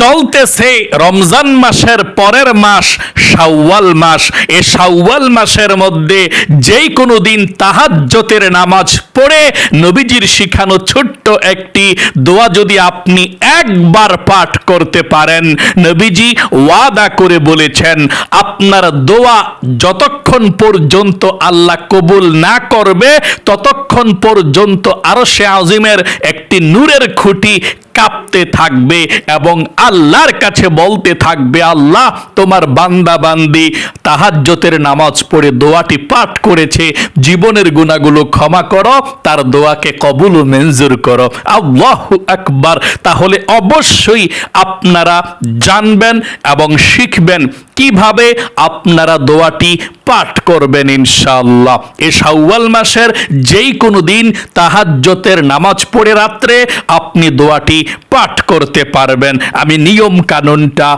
চলতেছে রমজান মাসের পরের মাস, শাওয়াল মাস। এ শাওয়াল মাসের মধ্যে যেই কোনো দিন তাহাজ্জতের নামাজ পড়ে নবীজির শিখানো ছোট্ট একটি দোয়া যদি আপনি একবার পাঠ করতে পারেন, নবীজি ওয়াদা করে বলেছেন, আপনার দোয়া যতক্ষণ পর্যন্ত আল্লাহ কবুল না করবে, ততক্ষণ পর্যন্ত আরও সে আজিমের একটি নূরের খুঁটি কাঁপতে থাকবে এবং আল্লাহর কাছে বলতে থাকবে, আল্লাহ, তোমার বান্দা বান্দি তাহাজ্জতের নামাজ পড়ে দোয়াটি পাঠ করেছে, জীবনের গুণাগুলো ক্ষমা করো, তার দোয়াকে কবুল ও মঞ্জুর করো। আল্লাহ আকবার। তাহলে অবশ্যই আপনারা জানবেন এবং শিখবেন কীভাবে আপনারা দোয়াটি পাঠ করবেন ইনশাআল্লাহ? এ শাওয়াল মাসের যেই কোনো দিন তাহাজ্জতের নামাজ পড়ে রাত্রে আপনি দোয়াটি পাঠ করতে পারবেন। আমি নিয়ম কানুনটা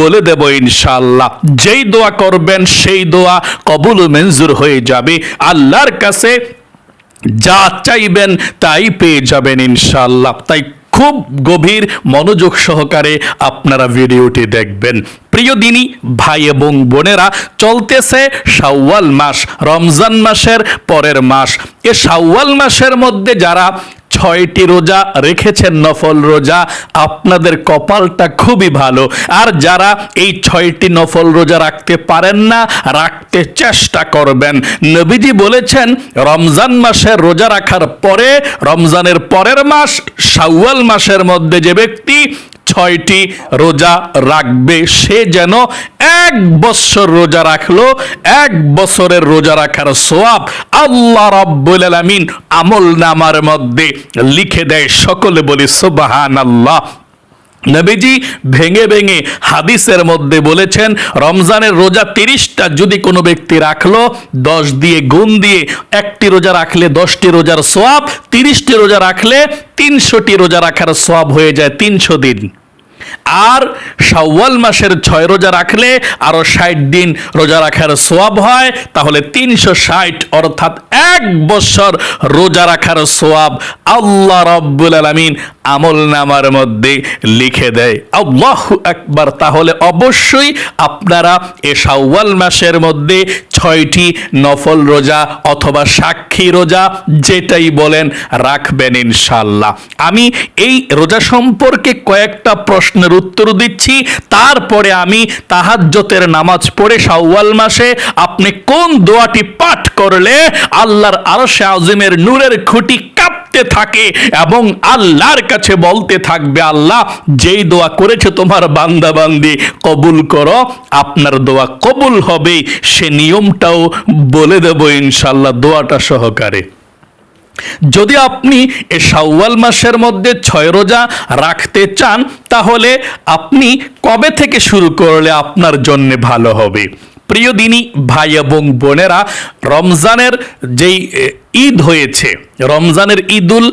বলে দেব ইনশাআল্লাহ। যেই দোয়া করবেন, সেই দোয়া কবুল মঞ্জুর হয়ে যাবে। আল্লাহর কাছে যা চাইবেন তাই পেয়ে যাবেন ইনশাআল্লাহ। তাই খুব গভীর মনোযোগ সহকারে আপনারা ভিডিওটি দেখবেন। প্রিয় দিনী, ভাই এবং বোনেরা, চলতেছে শাওয়াল মাস, রমজান মাসের পরের মাস। এ শাওয়াল মাসের মধ্যে যারা ছয়টি রোজা রেখেছেন, নফল রোজা। আপনাদের কপালটা খুবই ভালো। আর যারা এই ছয়টি নফল রোজা রাখতে পারেন না, রাখতে চেষ্টা করবেন। নবীজি বলেছেন, রমজান মাসের রোজা রাখার পরে, রমজানের পরের মাস, শাওয়াল মাসের মধ্যে যে ব্যক্তি ছয়টি রোজা রাখবে। সে যেন এক বছর রোজা রাখল, এক বছরের রোজা রাখার সোয়াব আল্লাহ রাব্বুল আলামিন আমল নামার মধ্যে লিখে দেয় সকলে বলি সুবাহান আল্লাহ নবীজি ভেঙে ভেঙে হাদিসের মধ্যে বলেছেন, রমজানের রোজা তিরিশটা যদি কোনো ব্যক্তি রাখল, দশ দিয়ে গুণ দিয়ে একটি রোজা রাখলে দশটি রোজার সোয়াব, তিরিশটি রোজা রাখলে তিনশোটি রোজা রাখার সোয়াব হয়ে যায় তিনশো দিন। আর শাওয়াল মাসের ছয় রোজা রাখলে আরও ষাট দিন রোজা রাখার সোয়াব হয়, তাহলে তিনশো ষাট অর্থাৎ এক বছর রোজা রাখার সোয়াব আল্লাহ রব্বুল আলমিন আমল নামার মধ্যে লিখে দেয়। আল্লাহ একবার তাহলে অবশ্যই আপনারা এ শাওয়াল মাসের মধ্যে ছয়টি নফল রোজা অথবা সাক্ষী রোজা যেটাই বলেন রাখবেন ইনশাল্লাহ আমি এই রোজা সম্পর্কে কয়েকটা প্রশ্নের উত্তর দিচ্ছি। তারপরে আমি তাহাজ্জতের নামাজ পড়ে শাওয়াল মাসে আপনি কোন দোয়াটি পাঠ করলে আল্লাহর আরশে আজিমের নূরের খুঁটি কাঁপতে থাকে এবং আল্লাহর কাছে বলতে থাকবে, আল্লাহ, যেই দোয়া করেছে তোমার বান্দা বান্দি কবুল করো। আপনার দোয়া কবুল হবে, সে নিয়মটাও বলে দেব ইনশাল্লাহ দোয়াটা সহকারে। যদি আপনি এ শাওয়াল মাসের মধ্যে ছয় রোজা রাখতে চান, তাহলে আপনি কবে থেকে শুরু করলে আপনার জন্যে ভালো হবে? প্রিয় দিনী, ভাই এবং বোনেরা, রমজানের যেই ঈদ হয়েছে রমজানের ঈদুল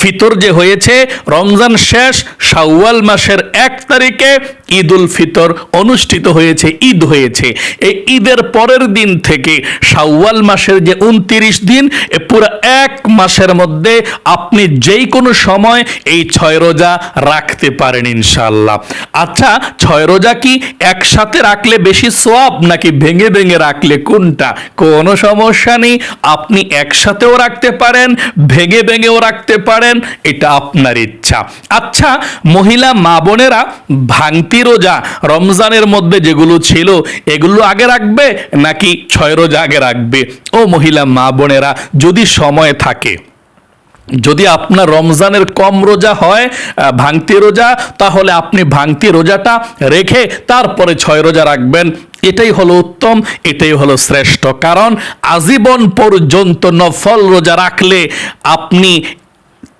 ফিতর যে হয়েছে, রমজান শেষ, শাওয়াল মাসের এক তারিখে ঈদুল ফিতর অনুষ্ঠিত হয়েছে, ঈদ হয়েছে। এই ঈদের পরের দিন থেকে শাওয়াল মাসের যে উনতিরিশ দিন পুরো এক মাসের মধ্যে আপনি যেই কোনো সময় এই ছয় রোজা রাখতে পারেন ইনশাল্লাহ আচ্ছা ছয় রোজা কি একসাথে রাখলে বেশি সোয়াব, নাকি ভেঙে ভেঙে রাখলে কোনটা? কোনো সমস্যা নেই, আপনি একসাথেও রাখতে পারেন ভেঙে ভেঙেও রাখতে পারেন, এটা আপনার ইচ্ছা। আচ্ছা মহিলা মা বোনেরা, ভাঙতি রোজা রমজানের মধ্যে যেগুলো ছিল, এগুলো আগে রাখবে নাকি ছয় রোজা আগে রাখবে? ও মহিলা মা বোনেরা, যদি সময় থাকে, যদি আপনার রমজানের কম রোজা হয় ভাঙতি রোজা, তাহলে আপনি ভাঙতি রোজাটা রেখে তারপরে ছয় রোজা রাখবেন। এটাই হলো উত্তম এটাই হলো শ্রেষ্ঠ। কারণ আজীবন পর্যন্ত নফল রোজা রাখলে আপনি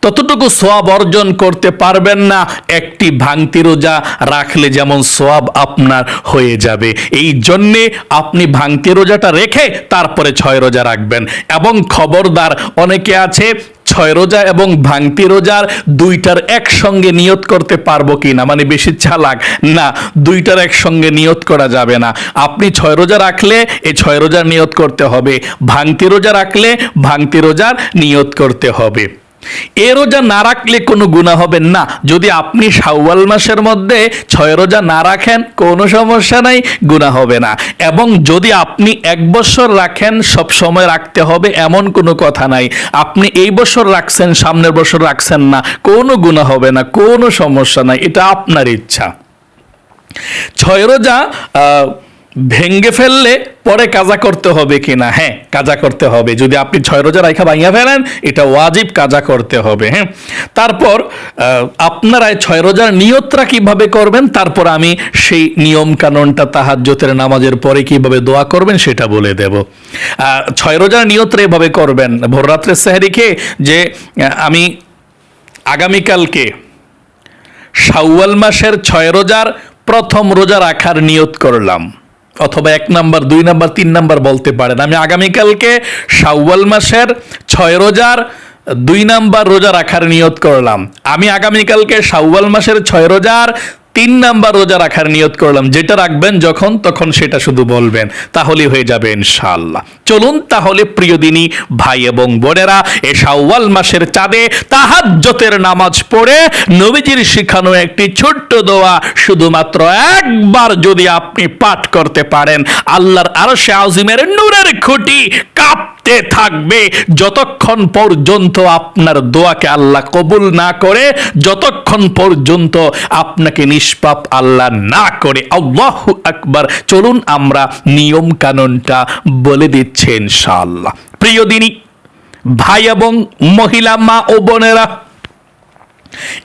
ততটুকু সোয়াব অর্জন করতে পারবেন না। একটি ভাঙতি রোজা রাখলে যেমন সোয়াব আপনার হয়ে যাবে। এই জন্যে আপনি ভাঙতি রোজাটা রেখে তারপরে ছয় রোজা রাখবেন। এবং খবরদার অনেকে আছে, ছয় রোজা এবং ভাঙতি রোজার দুইটার একসঙ্গে নিয়ত করতে পারব কি না মানে বেশি চালাক। না, দুইটার একসঙ্গে নিয়ত করা যাবে না। আপনি ছয় রোজা রাখলে এই ছয় রোজার নিয়ত করতে হবে। ভাঙতি রোজা রাখলে ভাঙতি রোজার নিয়ত করতে হবে। এ রোজা না রাখলে কোনো গুণা হবে না। যদি আপনি শাওয়াল মাসের মধ্যে ছয় রোজা না রাখেন, কোনো সমস্যা নাই গুণা হবে না। এবং যদি আপনি এক বছর রাখেন, সব সময় রাখতে হবে এমন কোনো কথা নাই। আপনি এই বছর রাখছেন, সামনের বছর রাখছেন না, কোনো গুণা হবে না, কোনো সমস্যা নাই, এটা আপনার ইচ্ছা। ছয় রোজা ভেঙ্গে ফেললে পরে কাজা করতে হবে কিনা? হ্যাঁ কাজা করতে হবে। যদি আপনি ছয় রোজা রাইখা ভাঙিয়া ফেলেন, এটা ওয়াজিব কাজা করতে হবে হ্যাঁ? তারপর আপনারা ছয় রোজার নিয়তরা কীভাবে করবেন? তারপর আমি সেই নিয়ম কানুনটা তাহাজ্জতের নামাজের পরে কীভাবে দোয়া করবেন সেটা বলে দেব। ছয় রোজার নিয়তরা এভাবে করবেন। ভোররাত্রে সেহারি খেয়ে যে আমি আগামীকালকে শাওয়াল মাসের ছয় রোজার প্রথম রোজা রাখার নিয়ত করলাম। অথবা এক নাম্বার, দুই নাম্বার, তিন নাম্বার বলতে পারেন। আমি আগামীকালকে শাওয়াল মাসের ছয় রোজার, দুই নাম্বার রোজা রাখার নিয়ত করলাম। আমি আগামীকালকে শাওয়াল মাসের ছয় রোজার তিন নাম্বার রোজা রাখার নিয়ত করলাম। যেটা রাখবেন যখন, তখন সেটা শুধু বলবেন। তাহলে হয়ে যাবে ইনশাআল্লাহ। চলুন তাহলে প্রিয় দিনী, ভাই এবং বোনেরা, এ শাওয়াল মাসের চাঁদে তাহাজ্জতের নামাজ পড়ে নবীজির শিখানো একটি ছোট্ট দোয়া শুধুমাত্র একবার যদি আপনি পাঠ করতে পারেন, আল্লাহর আরশে আজিমের নূরের খুঁটি কাঁপতে থাকবে, যতক্ষণ পর্যন্ত আপনার দোয়াকে আল্লাহ কবুল না করে, যতক্ষণ পর্যন্ত আপনাকে নিষ্পাপ আল্লাহ না করে। আল্লাহ আকবার। চলুন আমরা নিয়ম কানুনটা বলে দিচ্ছি ইনশাআল্লাহ। প্রিয় দিনী, ভাই এবং মহিলা, মা ও বোনেরা,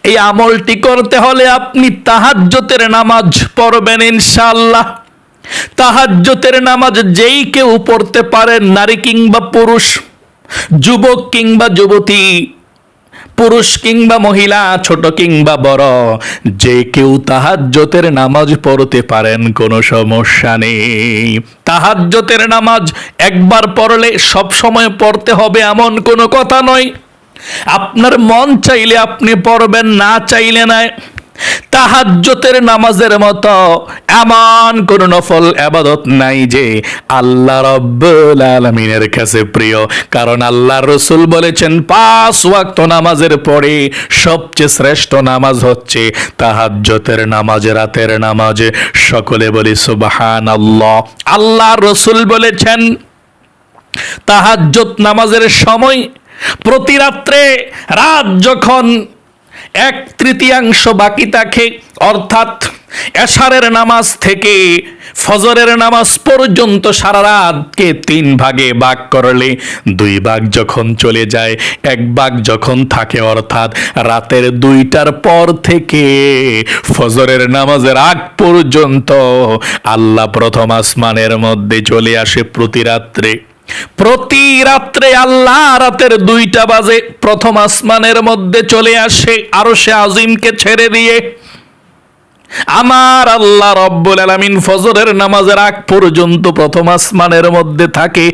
এই আমলটি করতে হলে আপনি তাহাজ্জতের নামাজ পড়বেন ইনশাআল্লাহ। তাহাজ্জতের নামাজ যেই কেউ পড়তে পারেন নারী কিংবা পুরুষ, যুবক কিংবা যুবতী, পুরুষ কিংবা মহিলা, ছোট কিংবা বড়, যে কেউ তাহাজ্জতের নামাজ পড়তে পারেন, কোনো সমস্যা নেই। তাহাজ্জতের নামাজ একবার পড়লে সব সময় পড়তে হবে এমন কোনো কথা নয়। আপনার মন চাইলে আপনি পড়বেন, না চাইলে নাই তাহাজ্জতের নামাজের মতো এমন কোন নফল আবাদত নাই যে আল্লাহ রব্বুল আলামিনের কাছে প্রিয়। কারণ আল্লাহ রসুল বলেছেন, পাঁচ ওয়াক্ত নামাজের পরে সবচেয়ে শ্রেষ্ঠ নামাজ হচ্ছে তাহাজ্জতের নামাজ, রাতের নামাজে। সকলে বলি সুবাহান আল্লাহ আল্লাহ রসুল বলেছেন, তাহাজ্জত নামাজের সময় প্রতি রাত্রে রাত যখন এক তৃতীয়াংশ বাকি থাকে। অর্থাৎ এশারের নামাজ থেকে ফজরের নামাজ পর্যন্ত সারা রাতকে তিন ভাগে ভাগ করলে দুই ভাগ যখন চলে যায়, এক ভাগ যখন থাকে, অর্থাৎ রাতের দুইটার পর থেকে ফজরের নামাজের আগ পর্যন্ত আল্লাহ প্রথম আসমানের মধ্যে চলে আসে প্রতি রাত্রে। প্রতি রাত্রে আল্লাহ রাতের দুইটা বাজে প্রথম আসমানের মধ্যে চলে আসে আরও সে আজিমকে ছেড়ে দিয়ে। আমার আল্লাহ রব্বুল আলামিন ফজরের নামাজের আগ পর্যন্ত প্রথম আসমানের মধ্যে থাকে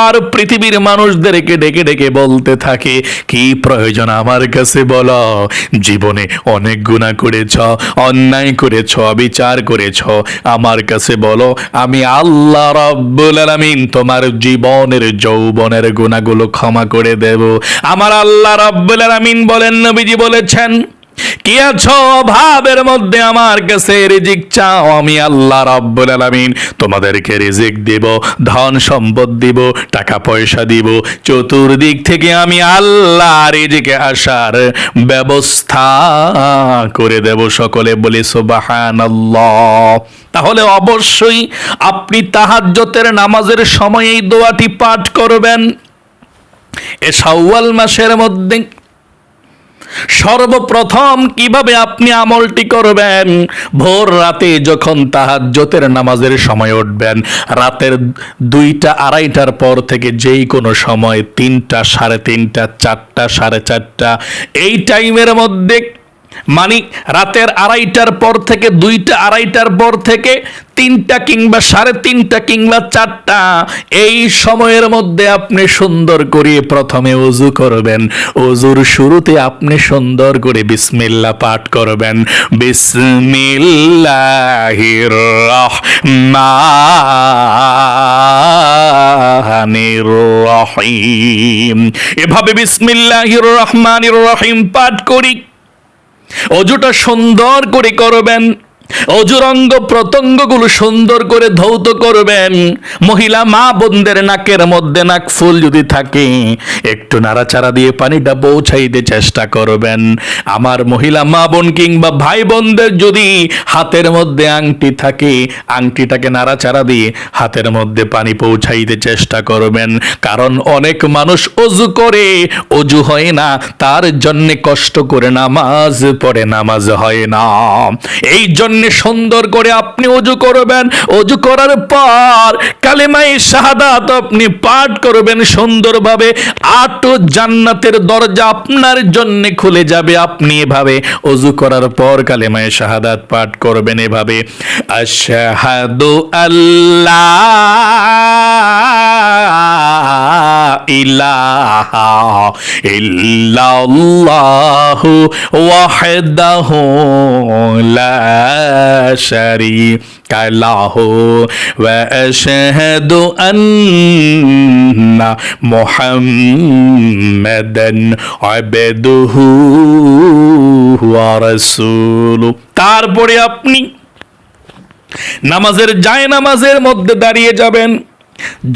আর পৃথিবীর মানুষদেরকে ডেকে ডেকে বলতে থাকে, কি প্রয়োজন আমার কাছে বলো? জীবনে অনেক গুণা করেছ, অন্যায় করেছ বিচার করেছ। আমার কাছে বলো, আমি আল্লাহ রব্বুল আলামিন তোমার জীবনের যৌবনের গুণাগুলো ক্ষমা করে দেব। আমার আল্লাহ রব্বুল আলামিন বলেন, নবীজি বলেছেন কি আছো? অভাবের মধ্যে আমার কাছে রিজিক চাও, আমি আল্লাহ রাব্বুল আলামিন। তোমাদেরকে রিজিক দিব, ধন সম্পদ দিব, টাকা পয়সা দিব। চতুর্দিক থেকে আমি আল্লাহ রিজিকে আসার ব্যবস্থা করে দেব সকলে, বলি সুবহানাল্লাহ। তাহলে অবশ্যই আপনি তাহাজ্জতের নামাজের সময় এই দোয়াটি পাঠ করবেন। এ শাওয়াল মাসের মধ্যে সর্বপ্রথম কীভাবে আপনি আমলটি করবেন? ভোর রাতে যখন তাহাজ্জতের নামাজের সময় উঠবেন, রাতের দুইটা আড়াইটার পর থেকে যেই কোনো সময় তিনটা সাড়ে তিনটা, চারটা সাড়ে চারটা, এই টাইমের মধ্যে মানে রাতের আড়াইটার পর থেকে, দুইটা আড়াইটার পর থেকে, তিনটা কিংবা সাড়ে তিনটা কিংবা চারটা, এই সময়ের মধ্যে আপনি সুন্দর করে প্রথমে অজু করবেন। অজুর শুরুতে আপনি সুন্দর করে বিসমিল্লা পাঠ করবেন। রহিম। এভাবে বিসমিল্লাহির রহমানির রহিম পাঠ করি। অজুটা সুন্দর করে করবেন। অজুর অঙ্গ প্রত্যঙ্গগুলো সুন্দর করে ধৌত করবেন। মহিলা মা বোনদের নাকের মধ্যে নাক ফুল যদি থাকে, একটু নাড়াচাড়া দিয়ে পানিটা পৌঁছাইতে চেষ্টা করবেন। আমার মহিলা মা বোন কিংবা ভাই বোনদের যদি হাতের মধ্যে আংটি থাকে, আংটিটাকে নাড়াচাড়া দিয়ে হাতের মধ্যে পানি পৌঁছাইতে চেষ্টা করবেন। কারণ অনেক মানুষ অজু করে, অজু হয় না, তার জন্যে কষ্ট করে নামাজ পড়ে, নামাজ হয় না। এই জন্য সুন্দর করে আপনি অজু করবেন অজু করার পর কালেমাই শাহাদাত আপনি পাঠ করবেন সুন্দরভাবে। আট জান্নাতের দরজা আপনার জন্য খুলে যাবে আপনি এভাবে। অজু করার পর কালেমায় শাহাদাত পাঠ করবেন এভাবে। আশহাদু আল্লাহ ইলাহা ইল্লাল্লাহু ওয়াহদাহু লা শারীকা লাহু ওয়া আশহাদু আন্না মুহাম্মাদান আবদুহু ওয়া রাসূলুহু তারপরে আপনি নামাজের যায় নামাজের মধ্যে দাঁড়িয়ে যাবেন।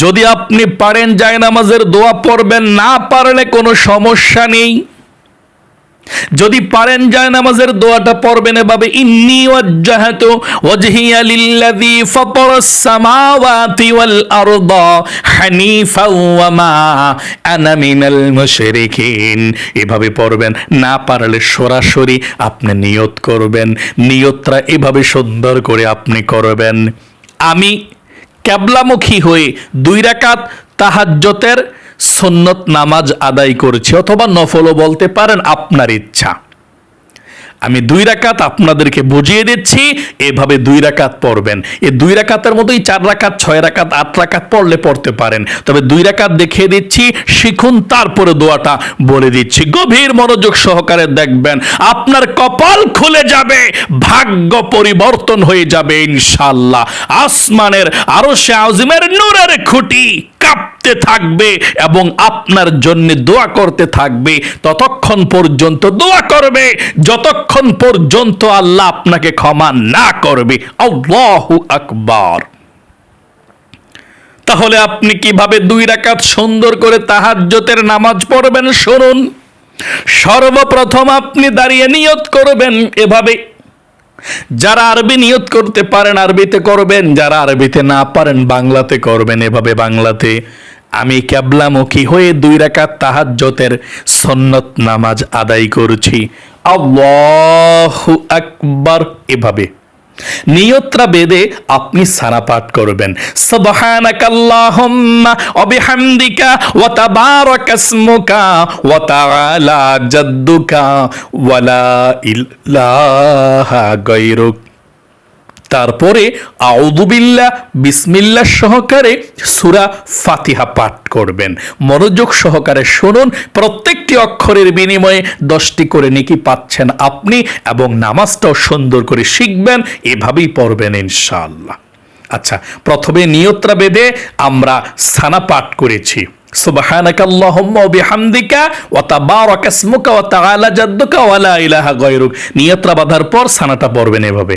যদি আপনি পারেন যায় নামাজের দোয়া পড়বেন, না পারলে কোনো সমস্যা নেই। যদি পারেন যায় নামাজের দোয়াটা পড়বেন এভাবে, ইন্নি ওয়াজ্জাহাতু ওয়াজহিয়া লিল্লাযী ফাতারাস সামাওয়াতি ওয়াল আরদা হানিফা ওয়া মা আনা মিনাল মুশরিকিন। এভাবে পড়বেন, না পারলে সরাসরি আপনি নিয়ত করবেন, নিয়তটা এভাবে সুন্দর করে আপনি করবেন। আমি ক্যাবলামুখী হয়ে দুই রাকাত তাহাজ্জতের সন্নত নামাজ আদায় করেছি অথবা নফলও বলতে পারেন আপনার ইচ্ছা। আমি দুই রাকাত আপনাদেরকে বুঝিয়ে দিচ্ছি, এভাবে দুই রাকাত পড়বেন। এই দুই রাকাতের মতোই চার রাকাত, ছয় রাকাত, আট রাকাত পড়লে পড়তে পারেন। তবে দুই রাকাত দেখিয়ে দিচ্ছি, শিখুন, তারপরে দোয়াটা বলে দিচ্ছি। গভীর মনোযোগ সহকারে দেখবেন, আপনার কপাল খুলে যাবে, ভাগ্য পরিবর্তন হয়ে যাবে ইনশাল্লাহ আসমানের আরও সে আজিমের নূরের খুঁটি। কাঁপতে থাকবে এবং আপনার জন্য দোয়া করতে থাকবে। ততক্ষণ পর্যন্ত দোয়া করবে। যতক্ষণ পর্যন্ত আল্লাহ আপনাকে ক্ষমা না করবে। আল্লাহু আকবার। তাহলে আপনি কীভাবে দুই রাকাত সুন্দর করে তাহাজ্জতের নামাজ পড়বেন শুনুন। সর্বপ্রথম আপনি দাঁড়িয়ে নিয়ত করবেন এভাবে যারা আরবি নিয়ত করতে পারেন আরবিতে করবেন, যারা আরবিতে না পারেন বাংলাতে করবেন। এভাবে বাংলাতে আমি ক্যাবলামুখী হয়ে দুই রাকাত তাহাজ্জতের সন্নত নামাজ আদায় করছি। আল্লাহু আকবার। এভাবে। নিয়ত্রা বেদে আপনি সারা পাঠ করবেন। সুবহানাকাল্লাহুম্মা ওয়া বিহামদিকা ওয়া তাবারাকাসমুকা ওয়া তাআলা জাদ্দুকা ওয়া লা ইলাহা গায়রুক। তারপরে আউদুবিল্লাহ বিসমিল্লাহ সহকারে সুরা ফাতিহা পাঠ করবেন। মনোযোগ সহকারে শুনুন, প্রত্যেকটি অক্ষরের বিনিময়ে দশটি করে নেকি পাচ্ছেন আপনি এবং নামাজটাও সুন্দর করে শিখবেন, এভাবেই পড়বেন ইনশাআল্লাহ। আচ্ছা প্রথমে নিয়ত্রা বেদে আমরা সানা পাঠ করেছি। ওয়া তাবারাকা ইসমুকা ওয়া তাআলা জাদ্দুকা ওয়া লা ইলাহা গায়রুক। নিয়ত্রা বাঁধার পর সানাটা পড়বেন এভাবে।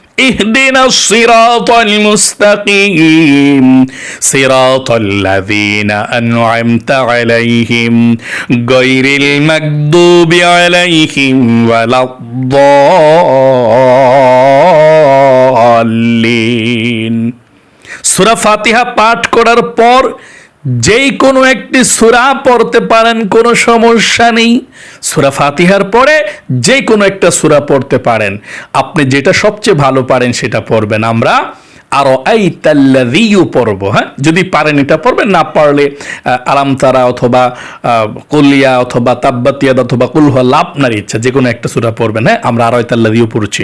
اهدنا الصراط المستقيم صراط الذين أنعمت عليهم غير المكذوب عليهم ولا الضالين দলিন সুরা ফাতিহা পাঠ করার পর যেই কোনো একটি সুরা পড়তে পারেন, কোনো সমস্যা নেই। সুরা ফাতিহার পরে যে কোনো একটা সুরা পড়তে পারেন। আপনি যেটা সবচেয়ে ভালো পারেন সেটা পড়বেন। আমরা আরও এই তাল্লাদিও পড়ব হ্যাঁ? যদি পারেন এটা পড়বেন, না পারলে আরামতারা অথবা কলিয়া অথবা তাব্বাতিয়াদ অথবা কুলহা লাভ আপনার ইচ্ছা, যে কোনো একটা সুরা পড়বেন হ্যাঁ? আমরা আরও তাল্লাদিও পড়ছি।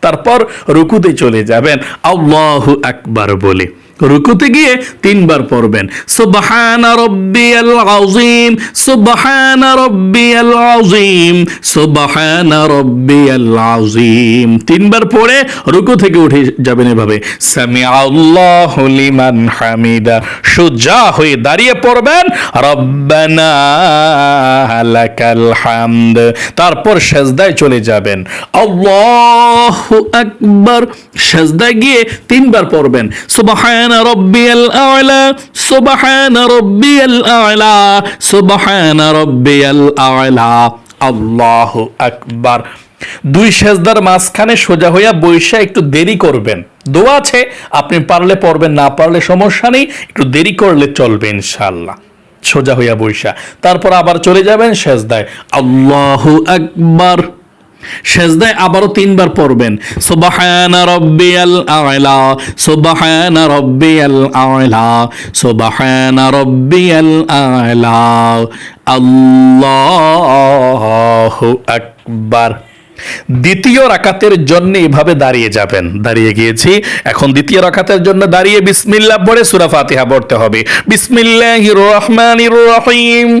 তারপর রুকুতে চলে যাবেন। আল্লাহু আকবার বলে। রুকুতে গিয়ে তিনবার পড়বেন। রব্বিয়াল আযীম রব্বিয়াল আযীম রব্বিয়াল আযীম। তিনবার পড়ে রুকু থেকে উঠে যাবেন এভাবে। লিমান হামিদা, সোজা হয়ে দাঁড়িয়ে পড়বেন। রব্বানা লাকাল হামদ, তারপর সেজদায় চলে যাবেন। আল্লাহু আকবার, সেজদায় গিয়ে তিনবার পড়বেন। সুবহান দুই সেজদার মাঝখানে সোজা হইয়া বৈশা একটু দেরি করবেন। দোয়া আছে, আপনি পারলে পড়বেন, না পারলে সমস্যা নেই, একটু দেরি করলে চলবে ইনশাআল্লাহ। সোজা হইয়া বৈশা। তারপর আবার চলে যাবেন সেজদায়। আল্লাহু আকবার। সেজদায় আবারও তিনবার পড়বেন। সুবহান রব্বিয়াল আ'লা আল্লাহু আকবার। দ্বিতীয় রাকাতের জন্য এভাবে দাঁড়িয়ে যাবেন। দাঁড়িয়ে গিয়েছি। এখন দ্বিতীয় রাকাতের জন্য দাঁড়িয়ে বিসমিল্লাহ পড়ে সূরা ফাতিহা পড়তে হবে। বিসমিল্লাহির রহমানির রহিম।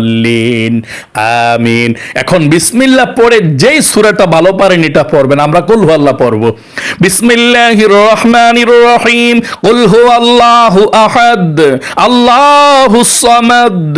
দলিন আমিন। এখন বিসমিল্লাহ পড়ে যেই সুরাটা ভালো পারেন, এটা পড়বেন। আমরা কুল আল্লাহ পড়ব। বিসমিল্লাহির রহমানির রহিম, কুল হু আল্লাহু আহাদ আল্লাহুস সামাদ,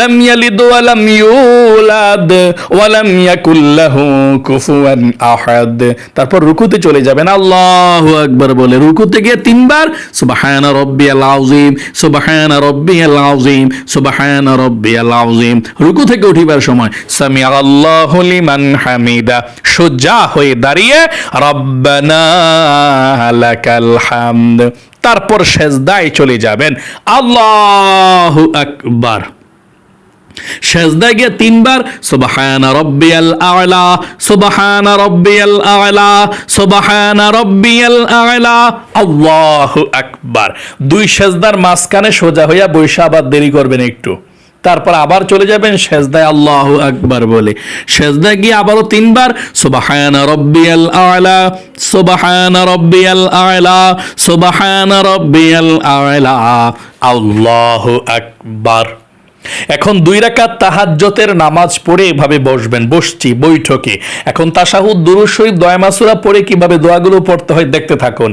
লাম ইয়ালিদ ওয়া লাম ইউলাদ, ওয়া লাম ইয়াকুল লাহু কুফুয়ান আহাদ। তারপর রুকুতে চলে যাবেন। আল্লাহু আকবার বলে রুকুতে গিয়ে তিনবার, সুবহান রব্বিয়াল আযীম, সুবহান রব্বিয়াল আযীম, সুবহান রব্বিয়াল আযীম। রুকু থেকে উঠিবার সময় সামি আল্লাহু লিমান হামিদা, সোজা হয়ে দাঁড়িয়ে, রব্বানা লাকাল হামদ তারপর সেজদায় চলে যাবেন। আল্লাহু আকবার। সেজদায় গিয়ে তিনবার রব্বিয়াল আ'লা রব্বিয়াল আ'লা রব্বিয়াল আ'লা আল্লাহু আকবার দুই সেজদার মাঝখানে সোজা হইয়া বৈশা আবার দেরি করবেন একটু। তারপর আবার চলে যাবেন সেজদায় আল্লাহ আকবার বলে। সেজদায় গিয়ে আবারও তিনবার, সুবহান রব্বিয়াল আ'লা, সুবহান রব্বিয়াল আ'লা, সুবহান রব্বিয়াল আ'লা। আল্লাহু আকবার। এখন দুই রাকাত তাহাজ্জতের নামাজ পড়ে এভাবে বসবেন, বসছি বৈঠকে। এখন তাশাহুদ, দুরুদ শরীফ, দয়া মাসুরা পড়ে কীভাবে দোয়াগুলো পড়তে হয় দেখতে থাকুন।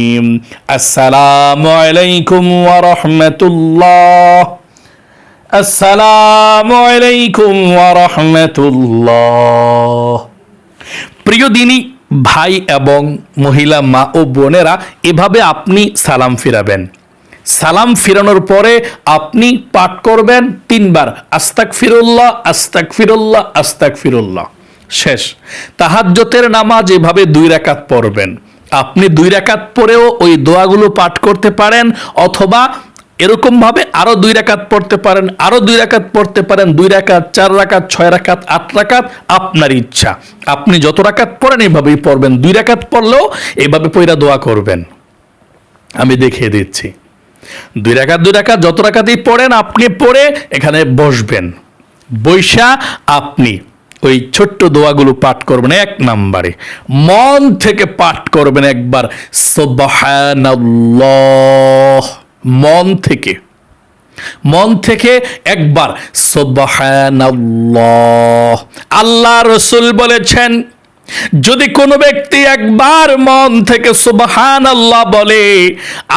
السلام عليكم ورحمة الله আসসালামু আলাইকুম ওয়া রাহমাতুল্লাহ প্রিয় দিনী ভাই এবং মহিলা মা ও বোনেরা এভাবে আপনি সালাম ফিরাবেন সালাম ফিরানোর পরে আপনি পাঠ করবেন তিনবার আস্তাক ফিরুল্লাহ আস্তাক ফিরুল্লাহ আস্তাক ফিরুল্লাহ শেষ তাহাজ্জতের নামাজ এভাবে দুই রাকাত পড়বেন আপনি দুই রাকাত পরেও ওই দোয়াগুলো পাঠ করতে পারেন, অথবা এরকম ভাবে আরও দুই রাকাত পড়তে পারেন, আরও দুই রাকাত পড়তে পারেন, দুই রাকাত, চার রাকাত, ছয় রাকাত, আট রাকাত, আপনার ইচ্ছা। আপনি যত রাকাত পড়েন এইভাবেই পড়বেন, দুই রাকাত পড়লেও এইভাবে পয়রা দোয়া করবেন। আমি দেখিয়ে দিচ্ছি। দুই রাকাত দুই রাকাত, যত রাকাতেই পড়েন, আপনি পড়ে এখানে বসবেন। বৈশা আপনি ওই ছোট্ট দোয়াগুলো পাঠ করবেন এক নাম্বারে। মন থেকে পাঠ করবেন একবার, সুবহানাল্লাহ। মন থেকে। মন থেকে একবার, সুবহানাল্লাহ। আল্লাহ রসুল বলেছেন যদি কোনো ব্যক্তি একবার মন থেকে সুবহান আল্লাহ বলে,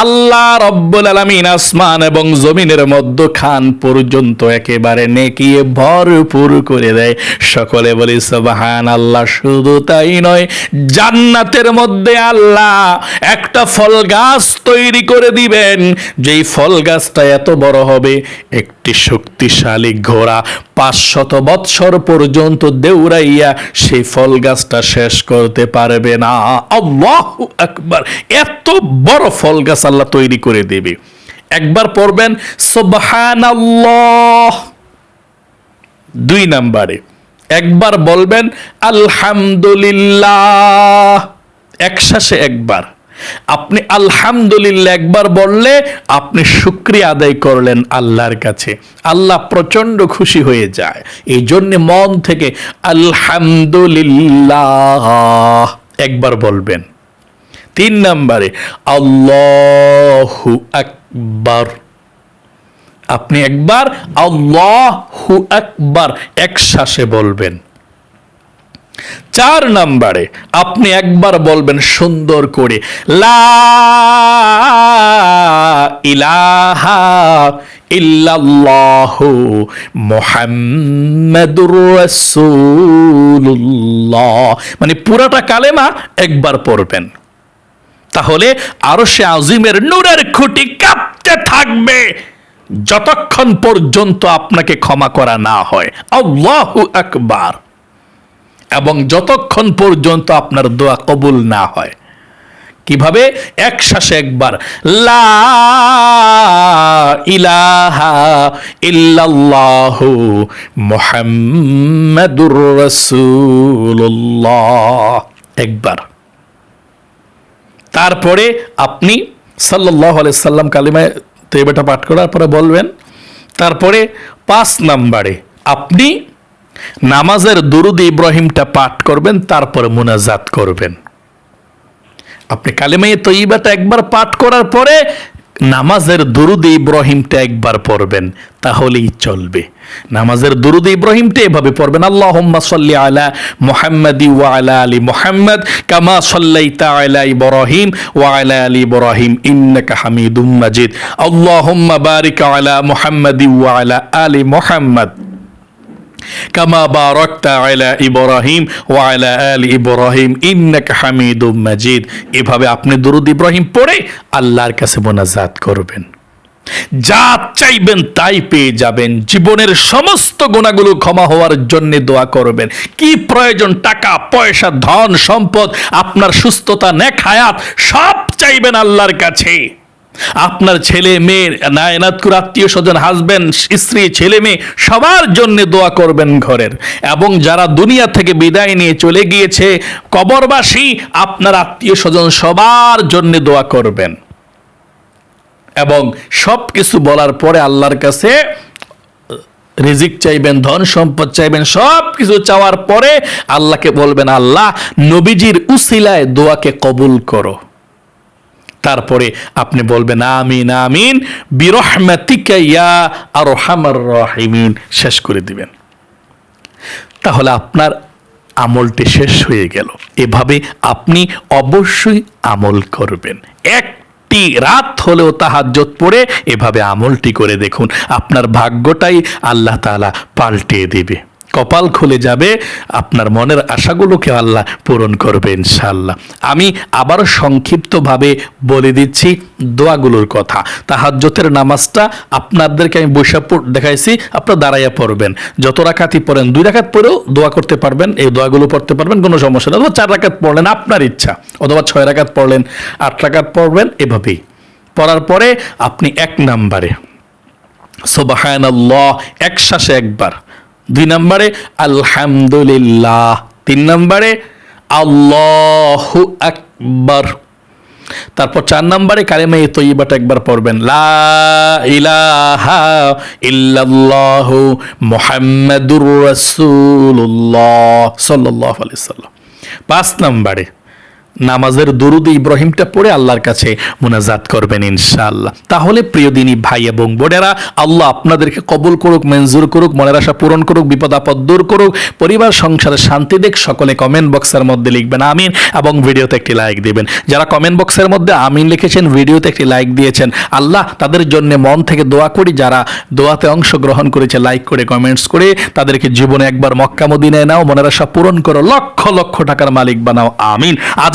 আল্লাহ রব্বুল আলামিন আসমান এবং জমিনের মধ্যখান পর্যন্ত একেবারে নেকিয়ে ভরপুর করে দেয়। সকলে বলি সুবহান আল্লাহ শুধু তাই নয়, জান্নাতের মধ্যে আল্লাহ একটা ফল গাছ তৈরি করে দিবেন। যেই ফল গাছটা এত বড় হবে, একটি শক্তিশালী ঘোড়া পাঁচশত বৎসর পর্যন্ত দেউরাইয়া সেই ফল গাছটা শেষ করতে পারবে না। আল্লাহ একবার এত বড় ফল গাছ আল্লাহ তৈরি করে দেবে। একবার পড়বেন, সুবহানাল্লাহ। দুই নাম্বারে। একবার বলবেন, আলহামদুলিল্লাহ। একশ্বাসে একবার। আপনি আলহামদুলিল্লাহ একবার বললে আপনি শুক্রিয়া আদায় করলেন আল্লাহর কাছে। আল্লাহ প্রচণ্ড খুশি হয়ে যায়। এই জন্য মন থেকে আলহামদুলিল্লাহ একবার বলবেন। তিন নম্বরে, আল্লাহু আকবার। আপনি একবার আল্লাহু আকবার এক শ্বাসে বলবেন। চার নাম্বারে আপনি একবার বলবেন সুন্দর করে, লা ইলাহা ইল্লাল্লাহু মানে পুরাটা কালেমা একবার পড়বেন। তাহলে আরও সে আজিমের নূরের খুঁটি কাঁপতে থাকবে যতক্ষণ পর্যন্ত আপনাকে ক্ষমা করা না হয়। আল্লাহু আকবার। এবং যতক্ষণ পর্যন্ত আপনার দোয়া কবুল না হয়। কীভাবে? এক শ্বাসে একবার, লা ইলাহা ইল্লাল্লাহু একবার। তারপরে আপনি সাল্লাল্লাহু আলাইহি সাল্লাম কালিমায় তৈবাটা পাঠ করার পরে বলবেন, তারপরে পাঁচ নাম্বারে আপনি নামাজের দুরুদ ইব্রাহিমটা পাঠ করবেন, তারপরে মুনাজাত করবেন। আপনি কালেমাই তৈবাটা একবার পাঠ করার পরে নামাজের দুরুদ ইব্রাহিমটা একবার পড়বেন, তাহলেই চলবে। নামাজের দুরুদ ইব্রাহিমটা এভাবে পড়বেন, আল্লাহুম্মা সাল্লি আলা মুহাম্মাদি ওয়া আলা আলি মুহাম্মদ কামা সাল্লাইতা আলা ইব্রাহিম ওয়া আলা আলি ইব্রাহিম ইন্নাকা হামিদুম মাজিদ। আল্লাহুম্মা বারিক আলা মুহাম্মাদি ওয়া আলা আলি মুহাম্মদ। কামা বারাকতা আলা ইব্রাহিম ওয়া আলা আলি ইব্রাহিম, ইন্নাকা হামিদুম মাজিদ। এভাবে আপনি দরুদ ইব্রাহিম পড়ে আল্লাহর কাছে মোনাজাত করবেন। যা চাইবেন তাই পেয়ে যাবেন। জীবনের সমস্ত গুণাগুলো ক্ষমা হওয়ার জন্য দোয়া করবেন। কি প্রয়োজন? টাকা, পয়সা, ধন, সম্পদ, আপনার সুস্থতা, নেক হায়াত, সব চাইবেন আল্লাহর কাছে। আপনার ছেলে মেয়ে নায়নাতকুর আত্মীয় স্বজন হাজবেন্ড স্ত্রী, ছেলে, মেয়ে, সবার জন্য দোয়া করবেন ঘরের। এবং যারা দুনিয়া থেকে বিদায় নিয়ে চলে গিয়েছে, কবরবাসী, আপনার আত্মীয় স্বজন সবার জন্য দোয়া করবেন। এবং সব কিছু বলার পরে আল্লাহর কাছে, রিজিক চাইবেন, ধন সম্পদ চাইবেন সব কিছু চাওয়ার পরে আল্লাহকে বলবেন, আল্লাহ, নবীজির উসিলায় দোয়াকে কবুল করো। তারপরে আপনি বলবেন, আমিন আমিন, বিরহমাতিকা ইয়া আরহামার রাহিমিন। শেষ করে দিবেন। তাহলে আপনার আমলটি শেষ হয়ে গেল। এভাবে আপনি অবশ্যই আমল করবেন। একটি রাত হলেও তাহাজ্জত পড়ে এভাবে আমলটি করে দেখুন। আপনার ভাগ্যটাই আল্লাহ তাআলা পাল্টে দেবে। কপাল খুলে যাবে, আপনার মনের আশাগুলোকে আল্লাহ পূরণ করবে ইনশাআল্লাহ। আমি আবারও সংক্ষিপ্তভাবে বলে দিচ্ছি দোয়াগুলোর কথা। তাহাজ্জতের নামাজটা আপনাদেরকে আমি বৈশাখ দেখাইছি, আপনারা দাঁড়াইয়া পড়বেন। যত রাকাতই পড়েন, দুই রাখাত পড়েও দোয়া করতে পারবেন, এই দোয়াগুলো পড়তে পারবেন, কোনো সমস্যা নেই। অথবা চার রাকাত পড়লেন, আপনার ইচ্ছা, অথবা ছয় রাখাত পড়লেন, আট রাকাত পড়বেন, এভাবেই। পড়ার পরে আপনি এক নাম্বারে, সোবাহানাল্লাহ এক শ্বাসে একবার দুই নম্বরে, আলহামদুলিল্লাহ। তিন নম্বরে, আল্লাহ আকবার। তারপর চার নম্বরে, কালেমা এই তৈবাটা একবার পড়বেন। লা ইলাহা ইল্লাল্লাহু মুহাম্মাদুর রাসূলুল্লাহ সাল্লাল্লাহু আলাইহি সাল্লাম পাঁচ নম্বরে নামাজের দরুদ ইব্রাহিমটা পড়ে আল্লাহর কাছে মোনাজাত করবেন ইনশাআল্লাহ। তাহলে প্রিয় দিনী ভাই এবং বোনেরা, আল্লাহ আপনাদেরকে কবুল করুক, মঞ্জুর করুক, মনের আশা পূরণ করুক, বিপদ আপদ দূর করুক, পরিবার, সংসারে শান্তি দেখ, সকলে কমেন্ট বক্সের মধ্যে লিখবেন, আমিন, এবং ভিডিওতে একটি লাইক দিবেন। যারা কমেন্ট বক্সের মধ্যে আমিন লিখেছেন, ভিডিওতে একটি লাইক দিয়েছেন, আল্লাহ তাদের জন্য মন থেকে দোয়া করি, যারা দোয়াতে অংশগ্রহণ করেছে লাইক করে কমেন্টস করে, তাদেরকে জীবনে একবার মক্কামদিনায় নাও, মনের আশা পূরণ করো, লক্ষ লক্ষ টাকার মালিক বানাও, আমিন। আজ